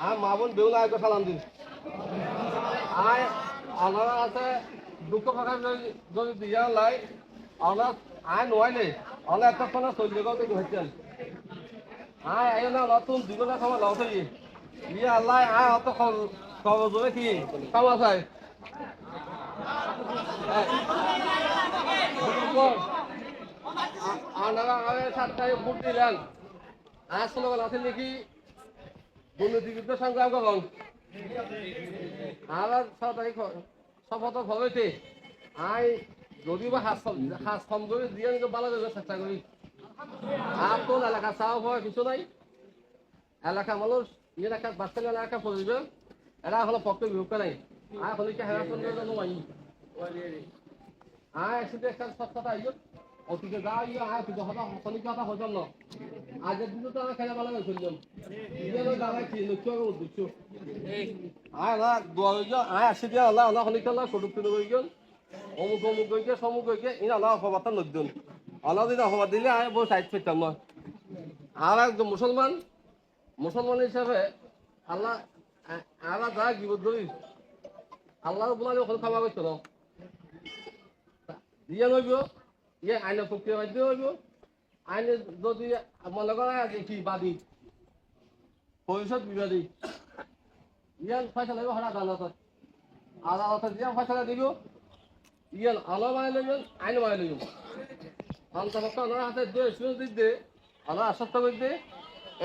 আর মা বোন বেউ না সালাম দিন আয় আপনারা আছে দুঃখ প্রকাশ যদি- দিয়া লাই আপনার আয় নোয়াইলে অনেক একটা ফোনে চল্লিশ গেও দেখি হচ্ছেন আয় আয় না নতুন দুজনে সময় লাও থাকি ইয়ে আল্লাহ আয় অত খবর কি কামা চাই আপনারা আগে সাতটায় ভোট দিলেন স্লোগান আছে নাকি দুর্নীতিবিরুদ্ধে সংগ্রাম করুন আমার সরকারি শপথ হয়েছে আই যদিও বা হাত কম করে, দিয়ে নিতে ভালো দেবে চেষ্টা করি। তো এলাকা চাও হয় কিছু নাই। এলাকা মানুষ এলাকা বাচ্চা এলাকা পরিবেশ। এরা হলো পক্ষে বিভক্ত নাই। আর হলে কি হেরা সুন্দর জন্য মাই আয় শুধু একটা সত্যতা আইয়। অতিকে যা তুই কথা না। আগের দিনে তো আমার খেলা ভালো করলাম ইয়ে দাদা কি লক্ষ্য উদ্দেশ্য আয় না, দোয়া হয়ে গেল আয়, আসি দিয়া, আল্লাহ আল্লাহ হলি খেলা তুলে হয়ে গেল। অমুক অমুক হয়ে গিয়ে, সমুক হয়ে গিয়ে, ইন আল্লাহ অপবাদটা নদ্যন আল্লাহ দিন অপবাদ দিলে, আয় বই সাইড পেতাম না। আর একজন মুসলমান মুসলমান হিসাবে আল্লাহ আল্লাহ যা গিবত ধরি আল্লাহ বলা ওখানে ক্ষমা করছ না। দিয়ে নইব। ইয়ে আইনের প্রক্রিয়া মাধ্যমে হইব। আইনে যদি মনে করা আছে কি বাদী? ভবিষ্যৎ বিবাদী। ইয়ান ফয়সলা দিব হরা আদালত। আদালত দিয়া ফয়সলা দিব। ইয়ান আলো বানাই লইবেন আইন বানাই লইবেন অন্তপক্ষ ওনার হাতে দিয়ে সুযোগ ওনার আশ্বস্ত করতে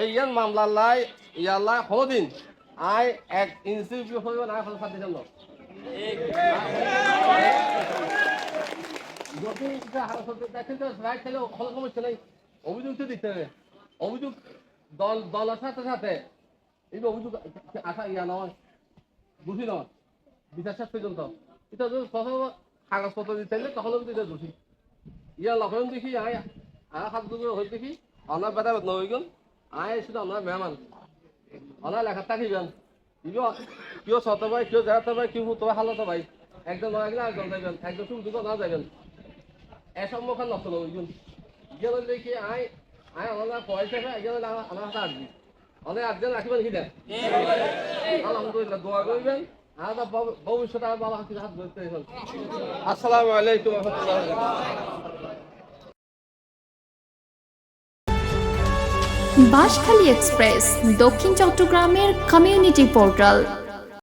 এই ইয়ান মামলা লাই ইয়াল্লাই হদিন আই এক ইঞ্চি হইব না এখন সাথে যদি এটা হারাসত দেখেন তো রাইট খেলে কোনো সমস্যা নেই অভিযোগ তো দিতে হবে অভিযোগ দল দলের সাথে সাথে এই অভিযোগ আসা ইয়া নয় দোষী নয় বিচার শেষ পর্যন্ত এটা যদি কাগজপত্র দিতে হলে তখন কিন্তু এটা দোষী ইয়া লক্ষণ দেখি আয় হাত দুটো হয়ে দেখি অনার বেটা নয় গেল আয় শুধু আপনার মেহমান অনার লেখা থাকিবেন ইব কেউ শত ভাই কেউ জেরাতে ভাই কেউ তো হালত ভাই একজন নয় গেলে একজন যাবেন একজন শুধু দুটো না যাবেন এসম্মুখীন নষ্ট লোকজন গেলে দেখি আয় আয় আমাদের পয়সা গেলে আমার হাতে আসবি অনেক আটজন রাখিবেন কি দেন আলহামদুলিল্লাহ দোয়া করবেন ভবিষ্যতে আর বাবা হাতে হাত ধরতে আসসালামু আলাইকুম রহমতুল্লাহ বাঁশখালী এক্সপ্রেস দক্ষিণ চট্টগ্রামের কমিউনিটি পোর্টাল